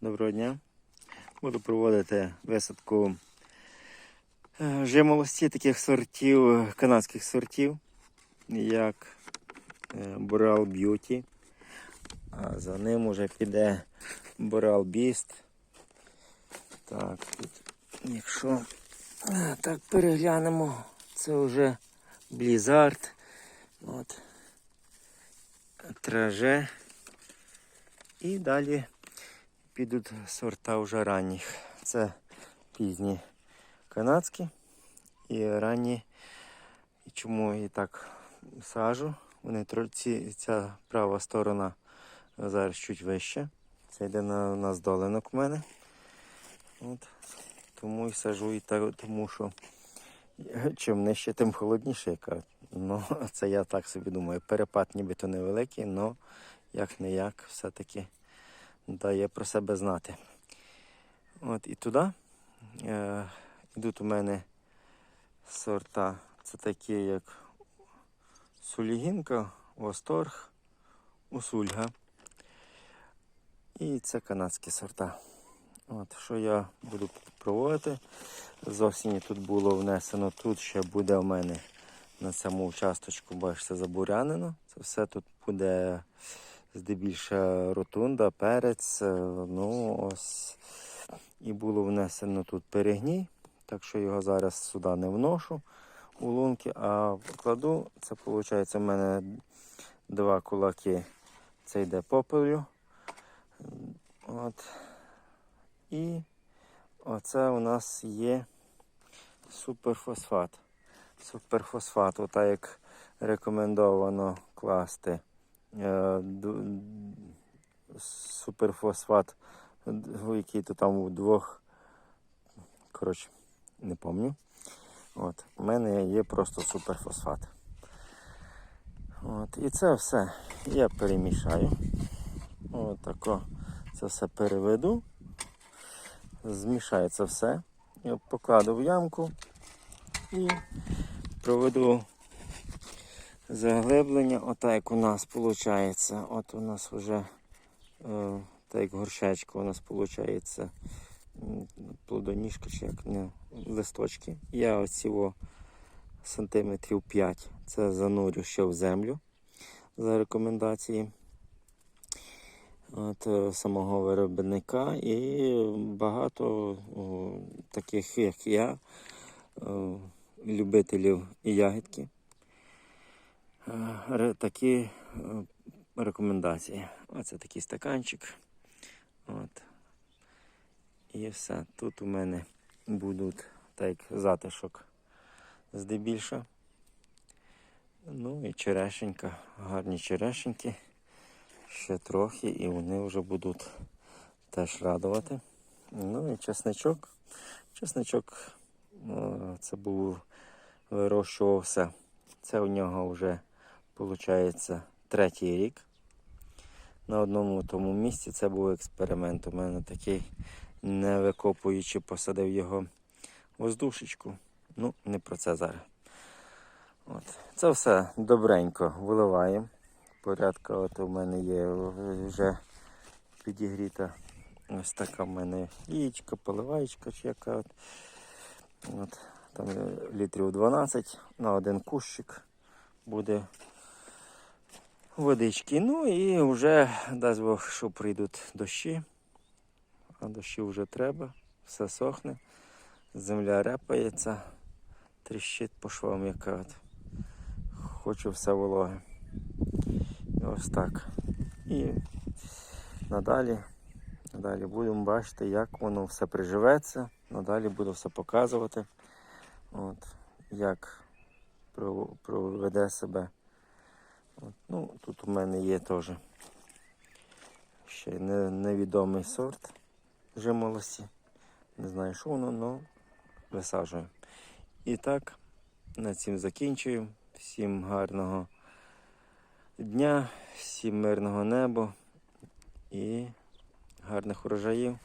Доброго дня. Буду проводити висадку е, жимолості таких сортів, е, канадських сортів, як е, Boreal Beauty. А за ним уже піде Boreal Beast. Так, тут, якщо е, так переглянемо, це вже Blizzard. От. Траже. І далі підуть сорта вже ранніх. Це пізні канадські і ранні. І чому і так сажу? Вони ці, ця права сторона зараз чуть вище. Це йде на, на здоленок в мене. От. Тому і сажу і так, тому що чим нижче, тим холодніше. яка. Ну, це я так собі думаю. Перепад нібито невеликий, але як не як, все-таки дає про себе знати. От і туди е, йдуть у мене сорта. Це такі, як Сулігінка, Восторг, Усульга. І це канадські сорта. От, що я буду проводити. З осені тут було внесено, тут ще буде у мене на цьому участочку, бачите, забурянено. Це все тут буде здебільша ротунда, перець. е, Ну, ось. І було внесено тут перегній, так що його зараз сюди не вношу у лунки, а кладу. Це виходить у мене два кулаки. Це йде попелю. От. І оце у нас є суперфосфат. Суперфосфат, отак як рекомендовано класти. Е, Суперфосфат, який то там у двох. Коротше, не пам'ятаю. От, у мене є просто суперфосфат. От, і це все я перемішаю. От це все переведу. Змішаю це все. Я покладу в ямку і проведу заглиблення. Отак у нас виходить. От у нас вже е, як горшечко у нас виходить плодоніжка чи як не листочки. Я оцього сантиметрів 5 це занурю ще в землю за рекомендації от, е, самого виробника і багато о, таких, як я, е, любителів ягідки. Е, Такі е, рекомендації. Оце такий стаканчик. От. І все. Тут у мене будуть так затишок здебільша. Ну і черешенька, гарні черешеньки. Ще трохи і вони вже будуть теж радувати. Ну і чесничок. Чесничок е, це був вирощувався. Це у нього вже виходить третій рік. На одному тому місці це був експеримент. У мене такий, не викопуючи, посадив його воздушечку. Ну, не про це зараз. От. Це все добренько виливаємо. Порядка от у мене є вже підігріта ось така в мене яєчка, поливаєчка чи яка. От. От. Там літрів 12 на один кущик буде водички. Ну і вже дасть Бог, що прийдуть дощі. А дощі вже треба, все сохне, земля репається, тріщить по швам яка. От. Хочу все вологе. Ось так. І надалі, надалі будемо бачити, як воно все приживеться. Надалі буду все показувати. От, як проведе себе. От, ну, тут у мене є теж ще не, невідомий сорт жимолості. Не знаю, що воно, але висаджую. І так, на цим закінчую. Всім гарного дня, всім мирного неба і гарних урожаїв.